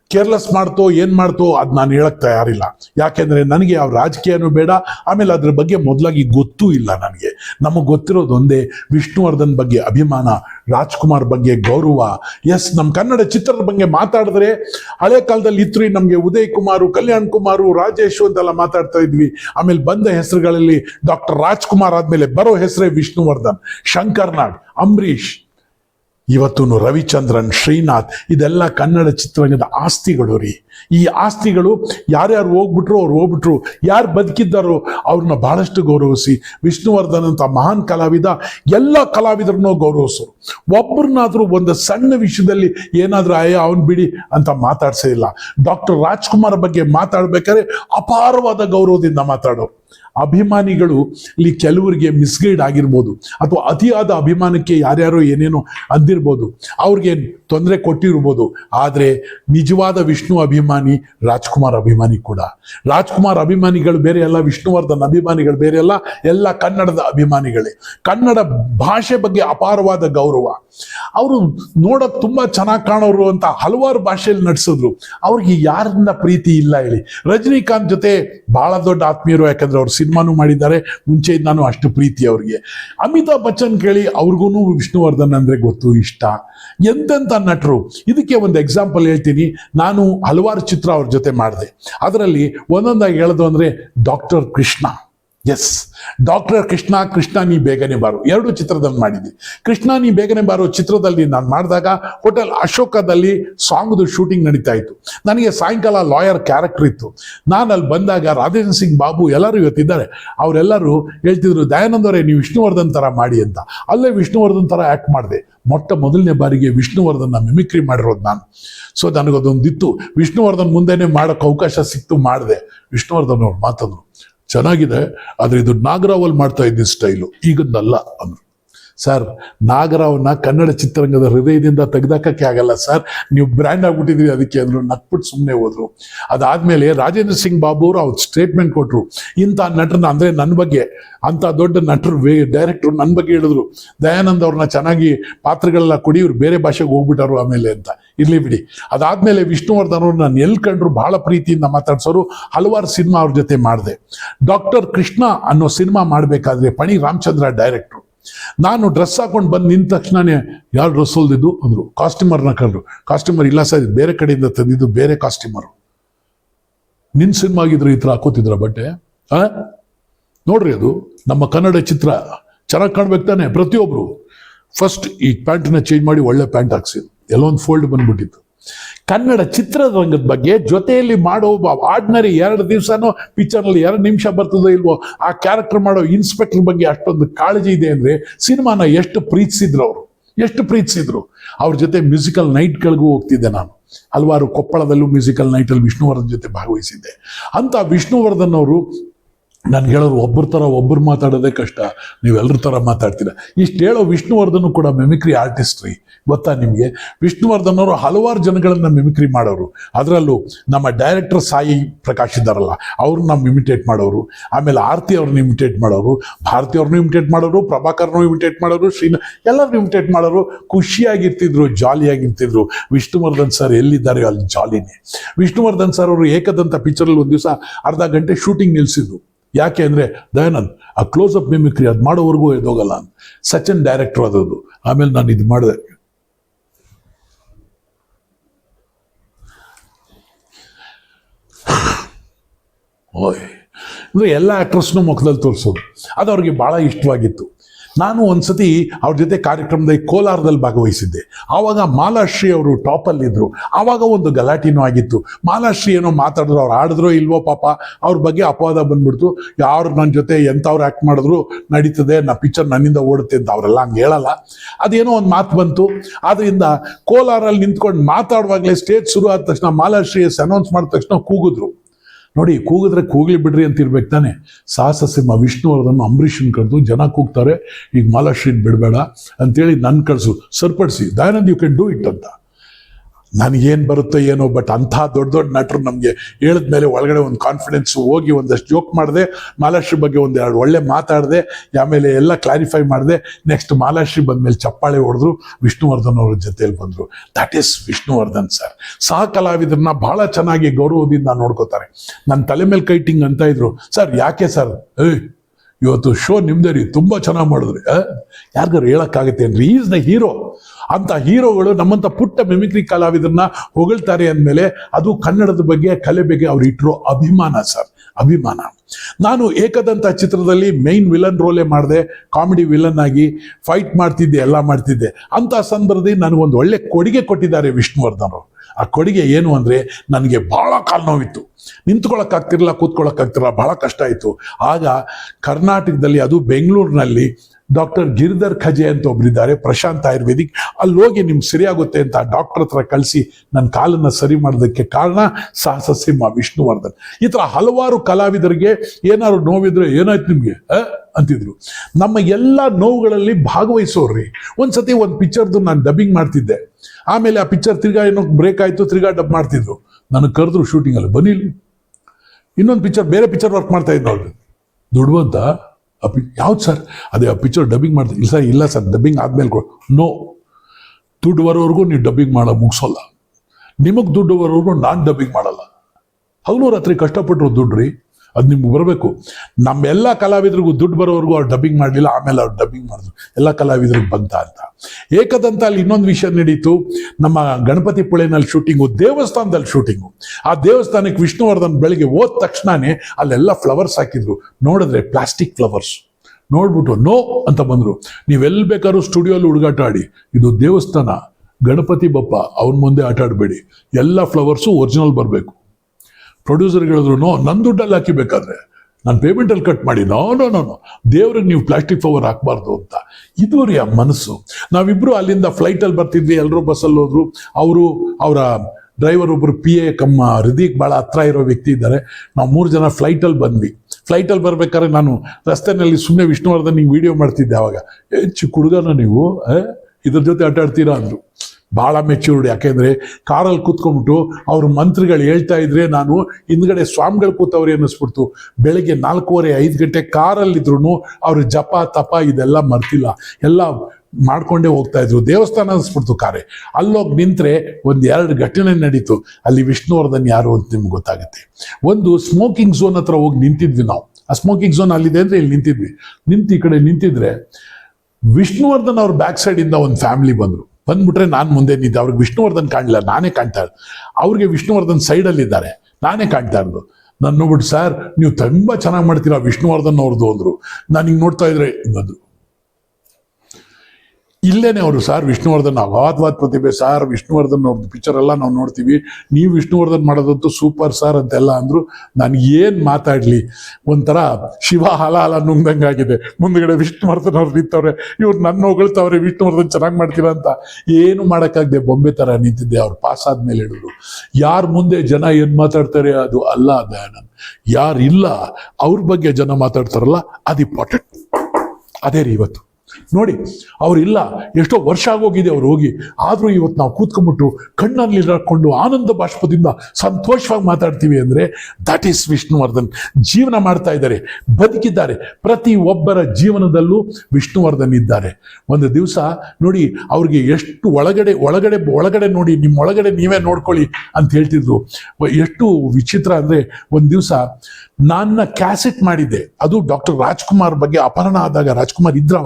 ಕೇರ್ಲೆಸ್ ಮಾಡ್ತೋ, ಏನ್ ಮಾಡ್ತೋ, ಅದು ನಾನು ಹೇಳಕ್ ತಯಾರಿಲ್ಲ. ಯಾಕೆಂದ್ರೆ ನನಗೆ ಯಾವ ರಾಜಕೀಯನೂ ಬೇಡ, ಆಮೇಲೆ ಅದ್ರ ಬಗ್ಗೆ ಮೊದಲಾಗಿ ಗೊತ್ತೂ ಇಲ್ಲ ನನಗೆ. ನಮಗೆ ಗೊತ್ತಿರೋದು ಒಂದೇ ವಿಷ್ಣುವರ್ಧನ್ ಬಗ್ಗೆ ಅಭಿಮಾನ, ರಾಜ್ಕುಮಾರ್ ಬಗ್ಗೆ ಗೌರವ. ಎಸ್ ನಮ್ಮ ಕನ್ನಡ ಚಿತ್ರದ ಬಗ್ಗೆ ಮಾತಾಡಿದ್ರೆ, ಹಳೆ ಕಾಲದಲ್ಲಿ ಇತ್ತು ನಮಗೆ ಉದಯ್ ಕುಮಾರು, ಕಲ್ಯಾಣ್ ಕುಮಾರು, ರಾಜೇಶ್ ಅಂತೆಲ್ಲ ಮಾತಾಡ್ತಾ ಇದ್ವಿ. ಆಮೇಲೆ ಬಂದ ಹೆಸರುಗಳಲ್ಲಿ ಡಾಕ್ಟರ್ ರಾಜ್ಕುಮಾರ್ ಆದ್ಮೇಲೆ ಬರೋ ಹೆಸರೇ ವಿಷ್ಣುವರ್ಧನ್ ಶಂಕರ್ ಅಂಬರೀಶ್ ಅಂಬರೀಷ್. ಇವತ್ತು ರವಿಚಂದ್ರನ್, ಶ್ರೀನಾಥ್, ಇದೆಲ್ಲ ಕನ್ನಡ ಚಿತ್ರರಂಗದ ಆಸ್ತಿಗಳು ರೀ. ಈ ಆಸ್ತಿಗಳು ಯಾರ್ಯಾರು ಹೋಗ್ಬಿಟ್ರು ಅವ್ರು ಹೋಗ್ಬಿಟ್ರು. ಯಾರು ಬದುಕಿದ್ದಾರೋ ಅವ್ರನ್ನ ಬಹಳಷ್ಟು ಗೌರವಿಸಿ. ವಿಷ್ಣುವರ್ಧನ್ ಅಂತ ಮಹಾನ್ ಕಲಾವಿದ, ಎಲ್ಲ ಕಲಾವಿದರನ್ನೂ ಗೌರವಿಸೋರು. ಒಬ್ಬರನ್ನಾದರೂ ಒಂದು ಸಣ್ಣ ವಿಷಯದಲ್ಲಿ ಏನಾದರೂ, ಅಯ್ಯ, ಅವನು ಬಿಡಿ ಅಂತ ಮಾತಾಡ್ಸೇ ಇಲ್ಲ ಡಾಕ್ಟರ್ ರಾಜ್ಕುಮಾರ್ ಬಗ್ಗೆ ಮಾತಾಡ್ಬೇಕಾದ್ರೆ ಅಪಾರವಾದ ಗೌರವದಿಂದ ಮಾತಾಡೋರು. ಅಭಿಮಾನಿಗಳು ಇಲ್ಲಿ ಕೆಲವರಿಗೆ ಮಿಸ್ಗೈಡ್ ಆಗಿರ್ಬೋದು ಅಥವಾ ಅತಿಯಾದ ಅಭಿಮಾನಕ್ಕೆ ಯಾರ್ಯಾರೋ ಏನೇನೋ ಅಂದಿರ್ಬೋದು ಅವ್ರಿಗೆ ತೊಂದರೆ ಕೊಟ್ಟಿರ್ಬೋದು. ಆದರೆ ನಿಜವಾದ ವಿಷ್ಣು ಅಭಿಮಾನಿ, ರಾಜ್ಕುಮಾರ್ ಅಭಿಮಾನಿ ಕೂಡ. ರಾಜ್ಕುಮಾರ್ ಅಭಿಮಾನಿಗಳು ಬೇರೆ ಎಲ್ಲ ವಿಷ್ಣುವರ್ಧನ್ ಅಭಿಮಾನಿಗಳು ಬೇರೆ ಎಲ್ಲ ಎಲ್ಲ ಕನ್ನಡದ ಅಭಿಮಾನಿಗಳೇ. ಕನ್ನಡ ಭಾಷೆ ಬಗ್ಗೆ ಅಪಾರವಾದ ಗೌರವ. ಅವರು ನೋಡೋದು ತುಂಬ ಚೆನ್ನಾಗಿ ಕಾಣೋರು ಅಂತ ಹಲವಾರು ಭಾಷೆಯಲ್ಲಿ ನಡೆಸಿದ್ರು. ಅವ್ರಿಗೆ ಯಾರನ್ನ ಪ್ರೀತಿ ಇಲ್ಲ ಹೇಳಿ. ರಜನಿಕಾಂತ್ ಜೊತೆ ಬಹಳ ದೊಡ್ಡ ಆತ್ಮೀಯರು, ಯಾಕಂದ್ರೆ ಅವ್ರು ಸಿನಿಮಾನು ಮಾಡಿದ್ದಾರೆ. ಮುಂಚೆ ನಾನು ಅಷ್ಟು ಪ್ರೀತಿ ಅವ್ರಿಗೆ. ಅಮಿತಾಬ್ ಬಚ್ಚನ್ ಕೇಳಿ ಅವ್ರಿಗೂ ವಿಷ್ಣುವರ್ಧನ್ ಅಂದ್ರೆ ಗೊತ್ತು, ಇಷ್ಟ. ಎಂತೆಂಥ ನಟರು ಇದಕ್ಕೆ ಒಂದು ಎಕ್ಸಾಂಪಲ್ ಹೇಳ್ತೀನಿ. ನಾನು ಹಲವಾರು ಚಿತ್ರ ಅವ್ರ ಜೊತೆ ಮಾಡಿದೆ. ಅದರಲ್ಲಿ ಒಂದೊಂದಾಗಿ ಹೇಳೋದು ಅಂದರೆ doctor Krishna yes doctor Krishna Krishna ನೀ ಬೇಗನೆ ಬಾರು. ಎರಡು ಚಿತ್ರದಲ್ಲಿ ಮಾಡಿದ್ವಿ ಕೃಷ್ಣ ನೀ ಬೇಗನೆ ಬಾರು ಚಿತ್ರದಲ್ಲಿ ನಾನು ಮಾಡಿದಾಗ ಹೋಟೆಲ್ ಅಶೋಕದಲ್ಲಿ ಸಾಂಗ್ದು ಶೂಟಿಂಗ್ ನಡೀತಾ ಇತ್ತು. ನನಗೆ ಸಾಯಂಕಾಲ ಲಾಯರ್ ಕ್ಯಾರೆಕ್ಟರ್ ಇತ್ತು. ನಾನು ಅಲ್ಲಿ ಬಂದಾಗ ರಾಜೇಂದ್ರ ಸಿಂಗ್ ಬಾಬು ಎಲ್ಲರೂ ಇವತ್ತಿದ್ದಾರೆ. ಅವರೆಲ್ಲರೂ ಹೇಳ್ತಿದ್ರು ದಯಾನಂದವರೇ ನೀವು ವಿಷ್ಣುವರ್ಧನ್ ಥರ ಮಾಡಿ ಅಂತ. ಅಲ್ಲೇ ವಿಷ್ಣುವರ್ಧನ್ ಥರ ಆ್ಯಕ್ಟ್ ಮಾಡಿದೆ. ಮೊಟ್ಟ ಮೊದಲನೇ ಬಾರಿಗೆ ವಿಷ್ಣುವರ್ಧನ್ನ ಮಿಮಿಕ್ರಿ ಮಾಡಿರೋದು ನಾನು. ಸೊ ನನಗದೊಂದಿತ್ತು. ವಿಷ್ಣುವರ್ಧನ್ ಮುಂದೆನೆ ಮಾಡೋಕ್ಕೆ ಅವಕಾಶ ಸಿಕ್ತು ಮಾಡಿದೆ. ವಿಷ್ಣುವರ್ಧನ್ ಅವ್ರು ಮಾತಂದ್ರು ಚೆನ್ನಾಗಿದೆ ಆದರೆ ಇದು ನಾಗರಾವಲ್ ಮಾಡ್ತಾ ಇದ್ದೀನಿ ಸ್ಟೈಲು ಈಗದ್ದಲ್ಲ ಅಂದ್ರು. ಸರ್ ನಾಗರಾವ್ನ ಕನ್ನಡ ಚಿತ್ರರಂಗದ ಹೃದಯದಿಂದ ತೆಗೆದಾಕಕ್ಕೆ ಆಗಲ್ಲ ಸರ್ ನೀವು ಬ್ರ್ಯಾಂಡ್ ಆಗ್ಬಿಟ್ಟಿದ್ರಿ ಅದಕ್ಕೆ ಅಂದ್ರು ನಕ್ಬಿಟ್ಟು ಸುಮ್ಮನೆ ಹೋದ್ರು. ಅದಾದ್ಮೇಲೆ ರಾಜೇಂದ್ರ ಸಿಂಗ್ ಬಾಬು ಅವರು ಅವ್ರು ಸ್ಟೇಟ್ಮೆಂಟ್ ಕೊಟ್ಟರು ಇಂಥ ನಟರನ್ನ ಅಂದ್ರೆ ನನ್ನ ಬಗ್ಗೆ ಅಂತ ದೊಡ್ಡ ನಟರು ವೇ ಡೈರೆಕ್ಟ್ರು ನನ್ನ ಬಗ್ಗೆ ಹೇಳಿದ್ರು. ದಯಾನಂದ್ ಅವ್ರನ್ನ ಚೆನ್ನಾಗಿ ಪಾತ್ರಗಳೆಲ್ಲ ಕೊಡಿ, ಇವ್ರು ಬೇರೆ ಭಾಷೆಗೆ ಹೋಗ್ಬಿಟ್ಟಾರು ಆಮೇಲೆ ಅಂತ. ಇರಲಿ ಬಿಡಿ. ಅದಾದ್ಮೇಲೆ ವಿಷ್ಣುವರ್ಧನ್ ಅವ್ರು ನಾನು ಎಲ್ಲಿ ಕಂಡ್ರು ಬಹಳ ಪ್ರೀತಿಯಿಂದ ಮಾತಾಡ್ಸೋರು ಹಲವಾರು ಸಿನಿಮಾ ಅವ್ರ ಜೊತೆ ಮಾಡಿದೆ. ಡಾಕ್ಟರ್ ಕೃಷ್ಣ ಅನ್ನೋ ಸಿನಿಮಾ ಮಾಡಬೇಕಾದ್ರೆ ಪಣಿ ರಾಮಚಂದ್ರ ಡೈರೆಕ್ಟ್ರು ನಾನು ಡ್ರೆಸ್ ಹಾಕೊಂಡು ಬಂದು ನಿಂತ ತಕ್ಷಣನೇ ಯಾರು ಡ್ರೆಸ್ ಹೊಲ್ದಿದ್ದು? ಅಂದರು. ಕಾಸ್ಟ್ಯೂಮರ್ನ ಕಂಡ್ರು. ಕಾಸ್ಟ್ಯೂಮರ್ ಇಲ್ಲ ಸರ್ ಬೇರೆ ಕಡೆಯಿಂದ ತಂದಿದ್ದು ಬೇರೆ ಕಾಸ್ಟ್ಯೂಮರು ನಿನ್ನ ಸಿನಿಮಾ ಆಗಿದ್ರು ಈ ಥರ ಹಾಕೋತಿದ್ರ ಬಟ್ಟೆ? ಆ? ನೋಡ್ರಿ ಅದು, ನಮ್ಮ ಕನ್ನಡ ಚಿತ್ರ ಚೆನ್ನಾಗಿ ಕಾಣ್ಬೇಕು ತಾನೆ ಪ್ರತಿಯೊಬ್ರು. ಫಸ್ಟ್ ಈ ಪ್ಯಾಂಟನ್ನ ಚೇಂಜ್ ಮಾಡಿ ಒಳ್ಳೆ ಪ್ಯಾಂಟ್ ಹಾಕ್ಸಿದ್ರು ಎಲ್ಲೊಂದು ಫೋಲ್ಡ್ ಬಂದ್ಬಿಟ್ಟಿತ್ತು. ಕನ್ನಡ ಚಿತ್ರರಂಗದ ಬಗ್ಗೆ ಜೊತೆಯಲ್ಲಿ ಮಾಡೋ ಒಬ್ಬ ಆರ್ಡಿನರಿ ಎರಡು ದಿವಸನೋ ಪಿಕ್ಚರ್ನಲ್ಲಿ ಎರಡು ನಿಮಿಷ ಬರ್ತದೋ ಇಲ್ವೋ, ಆ ಕ್ಯಾರೆಕ್ಟರ್ ಮಾಡೋ ಇನ್ಸ್ಪೆಕ್ಟರ್ ಬಗ್ಗೆ ಅಷ್ಟೊಂದು ಕಾಳಜಿ ಇದೆ ಅಂದರೆ ಸಿನಿಮಾನ ಎಷ್ಟು ಪ್ರೀತಿಸಿದ್ರು ಅವರು. ಎಷ್ಟು ಪ್ರೀತಿಸಿದ್ರು. ಅವ್ರ ಜೊತೆ ಮ್ಯೂಸಿಕಲ್ ನೈಟ್ಗಳಿಗೂ ಹೋಗ್ತಿದ್ದೆ ನಾನು. ಹಲವಾರು ಕೊಪ್ಪಳದಲ್ಲೂ ಮ್ಯೂಸಿಕಲ್ ನೈಟಲ್ಲಿ ವಿಷ್ಣುವರ್ಧನ್ ಜೊತೆ ಭಾಗವಹಿಸಿದ್ದೆ. ಅಂತ ವಿಷ್ಣುವರ್ಧನ್ ಅವರು ನನ್ಗೆ ಹೇಳೋರು ಒಬ್ಬರ ಥರ ಒಬ್ಬರು ಮಾತಾಡೋದೇ ಕಷ್ಟ. ನೀವೆಲ್ಲರ ಥರ ಮಾತಾಡ್ತೀರ. ಇಷ್ಟು ಹೇಳೋ ವಿಷ್ಣುವರ್ಧನ್ ಕೂಡ ಮಿಮಿಕ್ರಿ ಆರ್ಟಿಸ್ಟ್ ರೀ. ಗೊತ್ತಾ ನಿಮಗೆ? ವಿಷ್ಣುವರ್ಧನ್ ಅವರು ಹಲವಾರು ಜನಗಳನ್ನು ಮಿಮಿಕ್ರಿ ಮಾಡೋರು. ಅದರಲ್ಲೂ ನಮ್ಮ ಡೈರೆಕ್ಟರ್ ಸಾಯಿ ಪ್ರಕಾಶ್ ಇದ್ದಾರಲ್ಲ, ಅವ್ರನ್ನ ಇಮಿಟೇಟ್ ಮಾಡೋರು. ಆಮೇಲೆ ಆರತಿ ಅವ್ರನ್ನ ಇಮಿಟೇಟ್ ಮಾಡೋರು, ಭಾರತಿ ಅವ್ರನ್ನೂ ಇಮಿಟೇಟ್ ಮಾಡೋರು, ಪ್ರಭಾಕರ್ನೂ ಇಮಿಟೇಟ್ ಮಾಡೋರು, ಶ್ರೀನ ಎಲ್ಲರನ್ನೂ ಇಮಿಟೇಟ್ ಮಾಡೋರು. ಖುಷಿಯಾಗಿರ್ತಿದ್ರು, ಜಾಲಿಯಾಗಿರ್ತಿದ್ರು. ವಿಷ್ಣುವರ್ಧನ್ ಸರ್ ಎಲ್ಲಿದ್ದಾರೆ? ಅಲ್ಲಿ ಜಾಲಿನೇ. ವಿಷ್ಣುವರ್ಧನ್ ಸರ್ ಅವರು ಏಕದಂತ ಪಿಕ್ಚರಲ್ಲಿ ಒಂದು ದಿವಸ ಅರ್ಧ ಗಂಟೆ ಶೂಟಿಂಗ್ ನಿಲ್ಲಿಸಿದ್ರು ಯಾಕೆ ಅಂದರೆ ದಯಾನಂದ್, ಆ ಕ್ಲೋಸ್ ಅಪ್ ಮಿಮಿಕ್ರಿ ಅದು ಮಾಡೋವರೆಗೂ ಎದೋಗಲ್ಲ ಅಂತ. ಸಚಿನ್ ಡೈರೆಕ್ಟರ್ ಅದದು ಆಮೇಲೆ ನಾನು ಇದು ಮಾಡಿದೆ. ಓಯ್. ಅಂದರೆ ಎಲ್ಲ ಆ್ಯಕ್ಟ್ರಸ್ನು ಮುಖದಲ್ಲಿ ತೋರಿಸೋದು. ಅದು ಅವ್ರಿಗೆ ಭಾಳ ಇಷ್ಟವಾಗಿತ್ತು. ನಾನು ಒಂದ್ಸತಿ ಅವ್ರ ಜೊತೆ ಕಾರ್ಯಕ್ರಮದಲ್ಲಿ ಕೋಲಾರದಲ್ಲಿ ಭಾಗವಹಿಸಿದ್ದೆ. ಆವಾಗ ಮಾಲಾಶ್ರೀ ಅವರು ಟಾಪಲ್ಲಿದ್ದರು ಆವಾಗ ಒಂದು ಗಲಾಟಿನೂ ಆಗಿತ್ತು. ಮಾಲಾಶ್ರೀ ಏನೋ ಮಾತಾಡಿದ್ರು, ಅವ್ರು ಆಡಿದ್ರೋ ಇಲ್ವೋ ಪಾಪ, ಅವ್ರ ಬಗ್ಗೆ ಅಪವಾದ ಬಂದ್ಬಿಡ್ತು. ಯಾರು ನನ್ನ ಜೊತೆ ಎಂಥವ್ರು ಆ್ಯಕ್ಟ್ ಮಾಡಿದ್ರು, ನಡೀತದೆ, ನಾ ಪಿಕ್ಚರ್ ನನ್ನಿಂದ ಓಡುತ್ತೆ ಅಂತ ಅವರೆಲ್ಲ ಹಂಗೆ ಹೇಳಲ್ಲ. ಅದೇನೋ ಒಂದು ಮಾತು ಬಂತು. ಆದ್ದರಿಂದ ಕೋಲಾರಲ್ಲಿ ನಿಂತ್ಕೊಂಡು ಮಾತಾಡುವಾಗಲೇ ಸ್ಟೇಜ್ ಶುರು ಆದ ತಕ್ಷಣ ಮಾಲಾಶ್ರೀ ಅನೌನ್ಸ್ ಮಾಡಿದ ತಕ್ಷಣ ಕೂಗಿದ್ರು. ನೋಡಿ, ಕೂಗಿದ್ರೆ ಕೂಗ್ಲಿ ಬಿಡ್ರಿ ಅಂತ ಇರ್ಬೇಕು ತಾನೆ. ಸಾಹಸ ಸಿಂಹ ವಿಷ್ಣುವರ್ಧನ್ ಅಂಬರೀಷನ್ ಕರೆದು ಜನ ಕೂಗ್ತಾರೆ. ಈಗ ಮಾಲಾಶ್ರೀನ್ ಬಿಡಬೇಡ. ಅಂತೇಳಿ ನನ್ನ ಕಳಿಸು. ಸರಿಪಡಿಸಿ. Dayanand you can do it ಅಂತ. ನನಗೇನು ಬರುತ್ತೋ ಏನೋ ಬಟ್ ಅಂಥ ದೊಡ್ಡ ದೊಡ್ಡ ನಟರು ನಮಗೆ. ಹೇಳಿದ್ಮೇಲೆ ಒಳಗಡೆ ಒಂದು ಕಾನ್ಫಿಡೆನ್ಸ್ ಹೋಗಿ ಒಂದಷ್ಟು ಜೋಕ್ ಮಾಡಿದೆ, ಮಾಲಾಶ್ರೀ ಬಗ್ಗೆ ಒಂದು ಎರಡು ಒಳ್ಳೆ ಮಾತಾಡಿದೆ, ಆಮೇಲೆ ಎಲ್ಲ ಕ್ಲಾರಿಫೈ ಮಾಡಿದೆ. ನೆಕ್ಸ್ಟ್ ಮಾಲಾಶ್ರೀ ಬಂದಮೇಲೆ ಚಪ್ಪಾಳೆ ಹೊಡೆದ್ರು, ವಿಷ್ಣುವರ್ಧನ್ ಅವ್ರ ಜೊತೆಯಲ್ಲಿ ಬಂದರು. ದಟ್ ಈಸ್ ವಿಷ್ಣುವರ್ಧನ್ ಸರ್ ಸಹ ಕಲಾವಿದರನ್ನ ಬಹಳ ಚೆನ್ನಾಗಿ ಗೌರವದಿಂದ ನೋಡ್ಕೋತಾರೆ. ನನ್ನ ತಲೆ ಮೇಲೆ ಕೈಟಿಂಗ್ ಅಂತ ಇದ್ರು. ಸರ್ ಯಾಕೆ ಸರ್ ಏಯ್ ಇವತ್ತು ಶೋ ನಿಮ್ದೇ ರೀ ತುಂಬ ಚೆನ್ನಾಗಿ ಮಾಡಿದ್ರಿ ಯಾರಿಗಾರು ಹೇಳೋಕ್ಕಾಗತ್ತೆ ಏನ್ರಿ? ಈಸ್ ದ ಹೀರೋ ಅಂತ ಹೀರೋಗಳು ನಮ್ಮಂಥ ಪುಟ್ಟ ಮಿಮಿಕ್ರಿ ಕಲಾವಿದರನ್ನ ಹೊಗಳ್ತಾರೆ ಅಂದಮೇಲೆ ಅದು ಕನ್ನಡದ ಬಗ್ಗೆ, ಕಲೆ ಬಗ್ಗೆ ಅವ್ರು ಇಟ್ಟಿರೋ ಅಭಿಮಾನ ಸರ್. ಅಭಿಮಾನ. ನಾನು ಏಕದಂತ ಚಿತ್ರದಲ್ಲಿ ಮೈನ್ ವಿಲನ್ ರೋಲೇ ಮಾಡಿದೆ ಕಾಮಿಡಿ ವಿಲನ್ ಆಗಿ ಫೈಟ್ ಮಾಡ್ತಿದ್ದೆ, ಎಲ್ಲ ಮಾಡ್ತಿದ್ದೆ. ಅಂತ ಸಂದರ್ಭದಲ್ಲಿ ನನಗೊಂದು ಒಳ್ಳೆ ಕೊಡುಗೆ ಕೊಟ್ಟಿದ್ದಾರೆ ವಿಷ್ಣುವರ್ಧನ್ ಅವರು. ಆ ಕೊಡುಗೆ ಏನು ಅಂದರೆ ನನಗೆ ಭಾಳ ಕಾಲು ನೋವಿತ್ತು. ನಿಂತ್ಕೊಳ್ಳೋಕ್ಕಾಗ್ತಿರಲಿಲ್ಲ ಕೂತ್ಕೊಳ್ಳೋಕ್ಕಾಗ್ತಿರಲ್ಲ ಭಾಳ ಕಷ್ಟ ಆಯಿತು. ಆಗ ಕರ್ನಾಟಕದಲ್ಲಿ, ಅದು ಬೆಂಗಳೂರಿನಲ್ಲಿ ಡಾಕ್ಟರ್ ಗಿರಿಧರ್ ಖಜೆ ಅಂತ ಒಬ್ಬರಿದ್ದಾರೆ ಪ್ರಶಾಂತ್ ಆಯುರ್ವೇದಿಕ್. ಅಲ್ಲಿ ಹೋಗಿ ನಿಮ್ಗೆ ಸರಿಯಾಗುತ್ತೆ ಅಂತ ಡಾಕ್ಟರ್ ಹತ್ರ ಕಳಿಸಿ ನನ್ನ ಕಾಲನ್ನು ಸರಿ ಮಾಡೋದಕ್ಕೆ ಕಾರಣ ಸಾಹಸ ಸಿಂಹ ವಿಷ್ಣುವರ್ಧನ್. ಈ ಥರ ಹಲವಾರು ಕಲಾವಿದರಿಗೆ ಏನಾದ್ರು ನೋವಿದ್ರೆ ಏನಾಯ್ತು ನಿಮಗೆ ಅಂತಿದ್ರು. ನಮ್ಮ ಎಲ್ಲ ನೋವುಗಳಲ್ಲಿ ಭಾಗವಹಿಸೋರ್ರಿ. ಒಂದ್ಸತಿ ಒಂದು ಪಿಕ್ಚರ್ದು ನಾನು ಡಬ್ಬಿಂಗ್ ಮಾಡ್ತಿದ್ದೆ. ಆಮೇಲೆ ಆ ಪಿಕ್ಚರ್ ತಿರ್ಗಾ ಏನೋ ಬ್ರೇಕ್ ಆಯಿತು, ತಿರ್ಗಾ ಡಬ್ ಮಾಡ್ತಿದ್ರು. ನನಗೆ ಕರೆದ್ರು ಶೂಟಿಂಗಲ್ಲಿ ಬನ್ನಿ. ಇನ್ನೊಂದು ಪಿಕ್ಚರ್, ಬೇರೆ ಪಿಕ್ಚರ್ ವರ್ಕ್ ಮಾಡ್ತಾ ಇದ್ದೆ ದುಡ್ಡು ಅಂತ ಆ ಪಿ ಯಾವ್ದು ಸರ್ ಅದೇ ಆ ಪಿಕ್ಚರ್ ಡಬ್ಬಿಂಗ್ ಮಾಡ್ತೀನಿ ಇಲ್ಲ ಸರ್ ಇಲ್ಲ ಸರ್ ಡಬ್ಬಿಂಗ್ ಆದ್ಮೇಲೆ ನೋ ದುಡ್ಡು ಬರೋವರೆಗೂ ನೀವು ಡಬ್ಬಿಂಗ್ ಮಾಡೋ ಮುಗಿಸೋಲ್ಲ. ನಿಮಗೆ ದುಡ್ಡು ಬರೋವರೆಗೂ ನಾನು ಡಬ್ಬಿಂಗ್ ಮಾಡಲ್ಲ. ಹಗಲು ರಾತ್ರಿ ಕಷ್ಟಪಟ್ಟರು ದುಡ್ಡು ರೀ ಅದು ನಿಮ್ಗೆ ಬರಬೇಕು. ನಮ್ಮೆಲ್ಲ ಕಲಾವಿದರಿಗೂ ದುಡ್ಡು ಬರೋವರೆಗೂ ಅವ್ರು ಡಬ್ಬಿಂಗ್ ಮಾಡಲಿಲ್ಲ, ಆಮೇಲೆ ಅವ್ರು ಡಬ್ಬಿಂಗ್ ಮಾಡಿದ್ರು. ಎಲ್ಲ ಕಲಾವಿದರಿಗೆ ಬಂತ ಅಂತ. ಏಕದಂತ ಅಲ್ಲಿ ಇನ್ನೊಂದು ವಿಷಯ ನಡೀತು. ನಮ್ಮ ಗಣಪತಿ ಪುಳೆನಲ್ಲಿ ಶೂಟಿಂಗು ದೇವಸ್ಥಾನದಲ್ಲಿ ಶೂಟಿಂಗು ಆ ದೇವಸ್ಥಾನಕ್ಕೆ ವಿಷ್ಣುವರ್ಧನ್ ಬೆಳಿಗ್ಗೆ ಹೋದ ತಕ್ಷಣನೇ ಅಲ್ಲೆಲ್ಲ ಫ್ಲವರ್ಸ್ ಹಾಕಿದ್ರು. ನೋಡಿದ್ರೆ ಪ್ಲಾಸ್ಟಿಕ್ ಫ್ಲವರ್ಸ್ ನೋಡ್ಬಿಟ್ಟು, ನೋ ಅಂತ ಬಂದರು. ನೀವೆಲ್ಲಿ ಬೇಕಾದ್ರೂ ಸ್ಟುಡಿಯೋಲಿ ಹುಡುಗಾಟ ಆಡಿ. ಇದು ದೇವಸ್ಥಾನ. ಗಣಪತಿ ಬಪ್ಪ, ಅವನ ಮುಂದೆ ಆಟ ಆಡಬೇಡಿ. ಎಲ್ಲ ಫ್ಲವರ್ಸು ಒರಿಜಿನಲ್ ಬರಬೇಕು. ಪ್ರೊಡ್ಯೂಸರ್ಗೆ ಹೇಳಿದ್ರು ನನ್ನ ದುಡ್ಡಲ್ಲಿ ಹಾಕಿ ಬೇಕಾದ್ರೆ ನಾನು ಪೇಮೆಂಟಲ್ಲಿ ಕಟ್ ಮಾಡಿ. ನೋ ನೋ ನೋ ನೋ ದೇವ್ರಿಗೆ ನೀವು ಪ್ಲಾಸ್ಟಿಕ್ ಫವರ್ ಹಾಕಬಾರ್ದು ಅಂತ. ಇದು ರೀ ಆ ಮನಸ್ಸು. ನಾವಿಬ್ಬರು ಅಲ್ಲಿಂದ ಫ್ಲೈಟಲ್ಲಿ ಬರ್ತಿದ್ವಿ ಎಲ್ಲರೂ ಬಸ್ಸಲ್ಲಿ ಹೋದ್ರು. ಅವರು, ಅವರ ಡ್ರೈವರ್ ಒಬ್ಬರು ಪಿ ಎ ಕಮ್ಮ ಹೃದಯಕ್ಕೆ ಭಾಳ ಹತ್ರ ಇರೋ ವ್ಯಕ್ತಿ ಇದ್ದಾರೆ. ನಾವು ಮೂರು ಜನ ಫ್ಲೈಟಲ್ಲಿ ಬಂದ್ವಿ. ಫ್ಲೈಟಲ್ಲಿ ಬರ್ಬೇಕಾದ್ರೆ ನಾನು ರಸ್ತೆನಲ್ಲಿ ಸುಮ್ಮನೆ ವಿಷ್ಣುವರ್ಧನ್ ಹಿಂಗೆ ವಿಡಿಯೋ ಮಾಡ್ತಿದ್ದೆ ಆವಾಗ ಹೆಚ್ಚು ಕುಡುಗನ ನೀವು? ಇದ್ರ ಜೊತೆ ಆಟ ಆಡ್ತೀರಾ? ಅಂದರು. ಭಾಳ ಮೆಚ್ಯೂರ್ಡ್ ಯಾಕೆಂದರೆ ಕಾರಲ್ಲಿ ಕೂತ್ಕೊಂಡ್ಬಿಟ್ಟು ಅವ್ರ ಮಂತ್ರಿಗಳು ಹೇಳ್ತಾ ಇದ್ರೆ ನಾನು ಹಿಂದ್ಗಡೆ ಸ್ವಾಮಿಗಳು ಕೂತವ್ರೆ ಅನ್ನಿಸ್ಬಿಡ್ತು. ಬೆಳಗ್ಗೆ ನಾಲ್ಕೂವರೆ, ಐದು ಗಂಟೆ ಕಾರಲ್ಲಿದ್ರು ಅವ್ರ ಜಪ, ತಪ ಇದೆಲ್ಲ ಮರ್ತಿಲ್ಲ. ಎಲ್ಲ ಮಾಡ್ಕೊಂಡೇ ಹೋಗ್ತಾ ಇದ್ರು. ದೇವಸ್ಥಾನ ಅನಿಸ್ಬಿಡ್ತು ಕಾರೆ ಅಲ್ಲೋಗಿ ನಿಂತ್ರೆ ಒಂದು ಎರಡು ಘಟನೆ ನಡೀತು. ಅಲ್ಲಿ ವಿಷ್ಣುವರ್ಧನ್ ಯಾರು ಅಂತ ನಿಮ್ಗೆ ಗೊತ್ತಾಗುತ್ತೆ. ಒಂದು ಸ್ಮೋಕಿಂಗ್ ಝೋನ್ ಹತ್ರ ಹೋಗಿ ನಿಂತಿದ್ವಿ ನಾವು. ಆ ಸ್ಮೋಕಿಂಗ್ ಝೋನ್ ಅಲ್ಲಿದೆ ಅಂದರೆ ಇಲ್ಲಿ ನಿಂತಿದ್ವಿ. ನಿಂತು ಈ ಕಡೆ ನಿಂತಿದ್ರೆ ವಿಷ್ಣುವರ್ಧನ್ ಅವ್ರ ಬ್ಯಾಕ್ ಸೈಡಿಂದ ಒಂದು ಫ್ಯಾಮಿಲಿ ಬಂದರು. ಬಂದ್ಬಿಟ್ರೆ ನಾನು ಮುಂದೆ ನಿಂತೆ. ಅವ್ರಿಗೆ ವಿಷ್ಣುವರ್ಧನ್ ಕಾಣಲಿಲ್ಲ, ನಾನೇ ಕಾಣ್ತಾ ಇರೋದು. ಅವ್ರಿಗೆ ವಿಷ್ಣುವರ್ಧನ್ ಸೈಡಲ್ಲಿದ್ದಾರೆ ನಾನೇ ಕಾಣ್ತಾ ಇರೋದು. ನನ್ನ ನೋಡ್ಬಿಟ್ಟು, ಸರ್, ನೀವು ತುಂಬ ಚೆನ್ನಾಗಿ ಮಾಡ್ತೀರಾ ವಿಷ್ಣುವರ್ಧನ್ ಅವ್ರದ್ದು, ಅಂದರು. ನಾನು ಹಿಂಗೆ ನೋಡ್ತಾ ಇದ್ರೆ ಹಿಂಗಂದ್ರು ಇಲ್ಲೇನೆ ಅವರು, ಸರ್ ವಿಷ್ಣುವರ್ಧನ್ ಅಗಾಧವಾದ ಪ್ರತಿಭೆ, ಸರ್ ವಿಷ್ಣುವರ್ಧನ್ ಅವ್ರದ್ದು ಪಿಕ್ಚರ್ ಎಲ್ಲ ನಾವು ನೋಡ್ತೀವಿ. ನೀವು ವಿಷ್ಣುವರ್ಧನ್ ಮಾಡೋದಂತೂ ಸೂಪರ್ ಸರ್ ಅಂತೆಲ್ಲ ಅಂದ್ರು. ನಾನು ಏನು ಮಾತಾಡ್ಲಿ? ಒಂಥರ ಶಿವ ಹಲ ಹಲ ನುಂಗ್ದಂಗಾಗಿದೆ ಮುಂದ್ಗಡೆ ವಿಷ್ಣುವರ್ಧನ್ ಅವ್ರು ನಿಂತವ್ರೆ, ಇವ್ರು ನನ್ನ ಹೊಗಳ್ತವ್ರೆ, ವಿಷ್ಣುವರ್ಧನ್ ಚೆನ್ನಾಗಿ ಮಾಡ್ತೀರ ಅಂತ ಏನು ಮಾಡೋಕ್ಕಾಗದೆ ಬೊಂಬೆ ಥರ ನಿಂತಿದ್ದೆ ಅವ್ರು ಪಾಸ್ ಆದ್ಮೇಲೆ ಹೇಳಿದ್ರು. ಯಾರ ಮುಂದೆ ಜನ ಏನು ಮಾತಾಡ್ತಾರೆ ಅದು ಅಲ್ಲ ದಯಾನಂದ್. ಯಾರಿಲ್ಲ ಅವ್ರ ಬಗ್ಗೆ ಜನ ಮಾತಾಡ್ತಾರಲ್ಲ, ಅದು ಇಂಪಾರ್ಟೆಂಟ್ ಅದೇ ರೀ ಇವತ್ತು. ನೋಡಿ ಅವರಿಲ್ಲ ಎಷ್ಟೋ ವರ್ಷ ಆಗೋಗಿದೆ ಅವ್ರು ಹೋಗಿ. ಆದರೂ ಇವತ್ತು ನಾವು ಕೂತ್ಕೊಂಡ್ಬಿಟ್ಟು ಕಣ್ಣಲ್ಲಿ ಹಾಕೊಂಡು ಆನಂದ ಬಾಷ್ಪದಿಂದ ಸಂತೋಷವಾಗಿ ಮಾತಾಡ್ತೀವಿ ಅಂದರೆ ದಟ್ ಈಸ್ ವಿಷ್ಣುವರ್ಧನ್. ಜೀವನ ಮಾಡ್ತಾ ಇದ್ದಾರೆ, ಬದುಕಿದ್ದಾರೆ. ಪ್ರತಿ ಒಬ್ಬರ ಜೀವನದಲ್ಲೂ ವಿಷ್ಣುವರ್ಧನ್ ಇದ್ದಾರೆ. ಒಂದು ದಿವಸ ನೋಡಿ, ಅವ್ರಿಗೆ ಎಷ್ಟು ಒಳಗಡೆ ಒಳಗಡೆ ಒಳಗಡೆ ನೋಡಿ ನಿಮ್ಮ ಒಳಗಡೆ ನೀವೇ ನೋಡ್ಕೊಳ್ಳಿ ಅಂತ ಹೇಳ್ತಿದ್ರು. ಎಷ್ಟು ವಿಚಿತ್ರ ಅಂದರೆ ಒಂದು ದಿವಸ ನನ್ನ ಕ್ಯಾಸೆಟ್ ಮಾಡಿದ್ದೆ. ಅದು ಡಾಕ್ಟರ್ ರಾಜ್ಕುಮಾರ್ ಬಗ್ಗೆ ಅಪಹರಣ ಆದಾಗ, ರಾಜ್ಕುಮಾರ್ ಇದ್ರ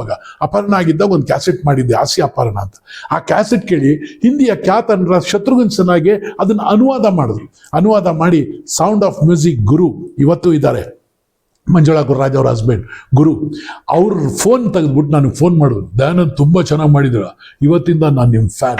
ಅವಾಗ ಆಗಿದ್ದ ಒಂದು ಕ್ಯಾಸೆಟ್ ಮಾಡಿದ್ದೆ ಹಾಸ್ಯ ಅಪರ್ಣ ಅಂತ. ಆ ಕ್ಯಾಸೆಟ್ ಕೇಳಿ ಹಿಂದಿಯ ಖ್ಯಾತ ನಟ ಶತ್ರುಘ್ನ ಸಿನ್ಹಾಗೆ ಅದನ್ನು ಅನುವಾದ ಮಾಡಿದ್ರು. ಅನುವಾದ ಮಾಡಿ ಸೌಂಡ್ ಆಫ್ ಮ್ಯೂಸಿಕ್ ಗುರು ಇವತ್ತು ಇದ್ದಾರೆ. ಮಂಜುಳಾ ಗುರುರಾಜ್ ಅವ್ರ ಹಸ್ಬೆಂಡ್ ಗುರು, ಅವ್ರ ಫೋನ್ ತೆಗೆದ್ಬಿಟ್ಟು ನನಗೆ ಫೋನ್ ಮಾಡಿದ್ರು ದಯಾನಂದ್ ತುಂಬ ಚೆನ್ನಾಗಿ ಮಾಡಿದ್ರು. ಇವತ್ತಿಂದ ನಾನು ನಿಮ್ಮ ಫ್ಯಾನ್